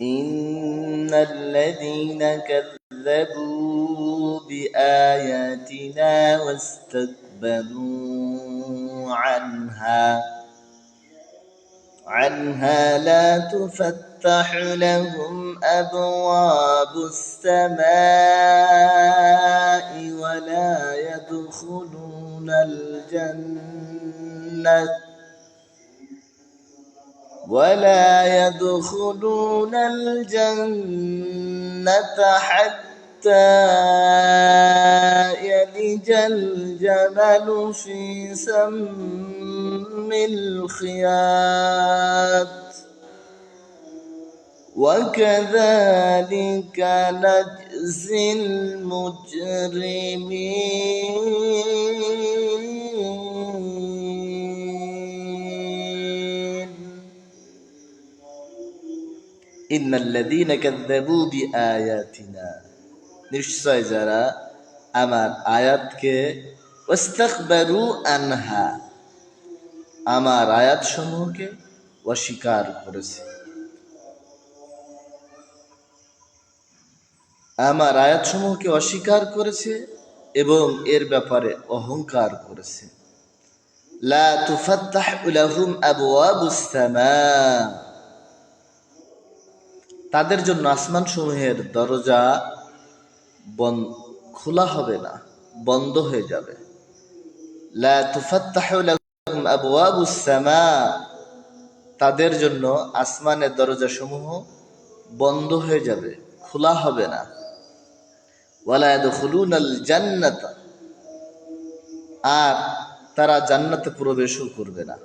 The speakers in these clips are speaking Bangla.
إن الذين كذبوا بآياتنا واستكبروا عنها عنها لا تفتح لهم أبواب السماء ولا يدخلون الجنة ولا يدخلون الجنة حتى يلج الجمل في سم الخياط. وكذلك نجزي المجرمين. আয়াতিনা নিশ্চয় যারা আমার আয়াতকে ওস্তাকবারু আনহা, আমার আয়াত সমূহকে অস্বীকার করেছে। আমার আয়াত সমূহকে অস্বীকার করেছে এবং এর ব্যাপারে অহংকার করেছে। লা তুফাত্তাহ লাহুম আবওয়াবুস সামা। তাদের জন্য আসমান সমূহের দরজা বন, খোলা হবে না, বন্ধ হয়ে যাবে। তাদের জন্য আসমানের দরজা সমূহ বন্ধ হয়ে যাবে, খোলা হবে না। জান্নাতা, আর তারা জান্নাতে প্রবেশও করবে না।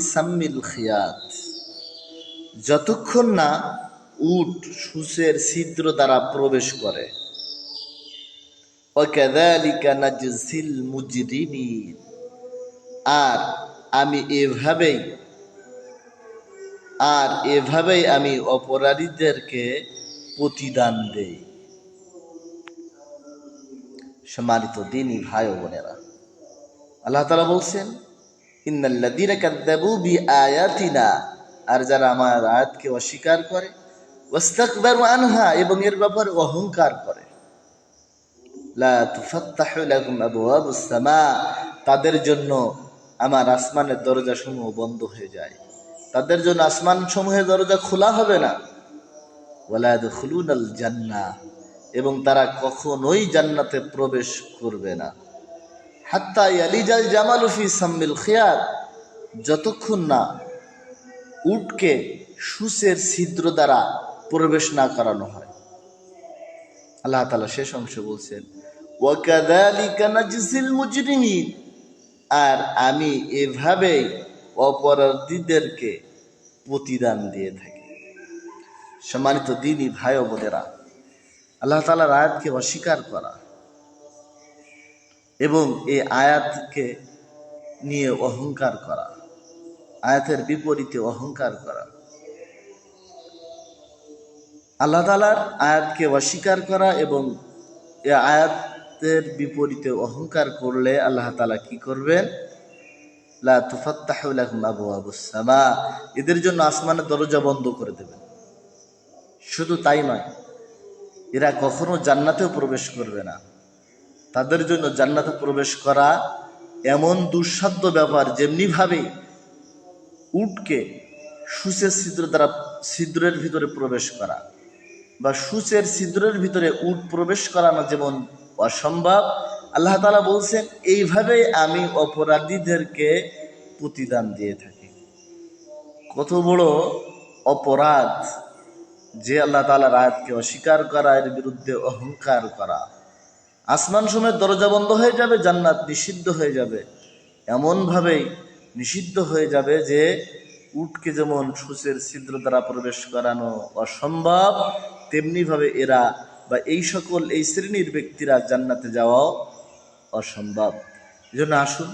সাম্মিল যতক্ষণ না উট সুসের ছিদ্র দ্বারা প্রবেশ করে। আর আমি এভাবেই, আর এভাবেই আমি অপরাধীদেরকে প্রতিদান দেই। সম্মানিত দিনই ভাই বোনেরা আল্লাহ তালা বলছেন, ইন্নাল্লাযীনা কাযযাবু বিআয়াতিনা আর যারা আমার আয়াতকে অস্বীকার করে, ওয়াস্তাকবারু আনহা এবং এর ব্যাপারে অহংকার করে। তাদের জন্য আমার আসমানের দরজা সমূহ বন্ধ হয়ে যায়। তাদের জন্য আসমান সমূহের দরজা খোলা হবে না। ইয়াদখুলুনাল জান্নাহ, এবং তারা কখনোই জান্নাতে প্রবেশ করবে না। হাত্তা ইয়ালিজাল জামালুফি সাম্মিল খিয়াত যতক্ষণ না উটকে সুসের ছিদ্র দ্বারা প্রবেশ না করানো হয়। আল্লাহ তালা শেষ অংশ বলছেন আর আমি এভাবেই অপরাধীদেরকে প্রতিদান দিয়ে থাকি। সম্মানিত দিনই ভাই বোনেরা, আল্লাহ তালার আয়াতকে অস্বীকার করা এবং এই আয়াতকে নিয়ে অহংকার করা, আয়াতের বিপরীতে অহংকার করা। আল্লাহ তালার আয়াতকে অস্বীকার করা এবং এ আয়াতের বিপরীতে অহংকার করলে আল্লাহ তালা কি করবেন? লা এদের জন্য আসমানের দরজা বন্ধ করে দেবেন। শুধু তাই নয়, এরা কখনো জান্নাতেও প্রবেশ করবে না। তাদের জন্য জান্নাতে প্রবেশ করা এমন দুঃসাধ্য ব্যাপার যেমনিভাবে উটকে সুচের ছিদ্র দ্বারা ছিদ্রের ভিতরে প্রবেশ করা বা সুচের ছিদ্রের ভিতরে উট প্রবেশ করানো যেমন অসম্ভব। আল্লাহ তালা বলছেন এইভাবে আমি অপরাধীদেরকে প্রতিদান দিয়ে থাকি। কত বড় অপরাধ যে আল্লাহ তালার আয়াতকে অস্বীকার করা, এর বিরুদ্ধে অহংকার করা। আসমান সময়ের দরজা বন্ধ হয়ে যাবে, জান্নাত নিষিদ্ধ হয়ে যাবে। এমনভাবেই নিষিদ্ধ হয়ে যাবে যে, উটকে যেমন সুচের ছিদ্র দ্বারা প্রবেশ করানো অসম্ভব, তেমনিভাবে এরা বা এই সকল এই শ্রেণির ব্যক্তিরা জান্নাতে যাওয়াও অসম্ভব। এজন্য আসুন,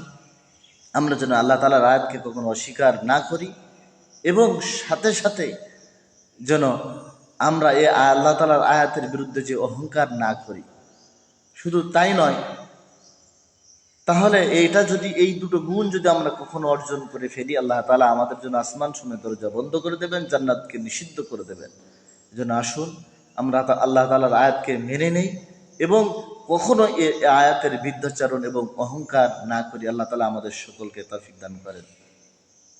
আমরা যেন আল্লাহ তালার আয়াতকে কখনো অস্বীকার না করি এবং সাথে সাথে যেন আমরা এ আল্লাহ তালার আয়াতের বিরুদ্ধে যে অহংকার না করি। শুধু তাই নয়, তাহলে এইটা যদি এই দুটো গুণ যদি আমরা কখনো অর্জন করে ফেলি, আল্লাহ তালা আমাদের জন্য আসমান সময় দরজা বন্ধ করে দেবেন, জান্নাতকে নিষিদ্ধ করে দেবেন। এজন্য আসুন, আমরা আল্লাহ তালার আয়াতকে মেনে নেই এবং কখনো এ আয়াতের বিদ্যাচারণ এবং অহংকার না করি। আল্লাহ তালা আমাদের সকলকে তৌফিক দান করেন।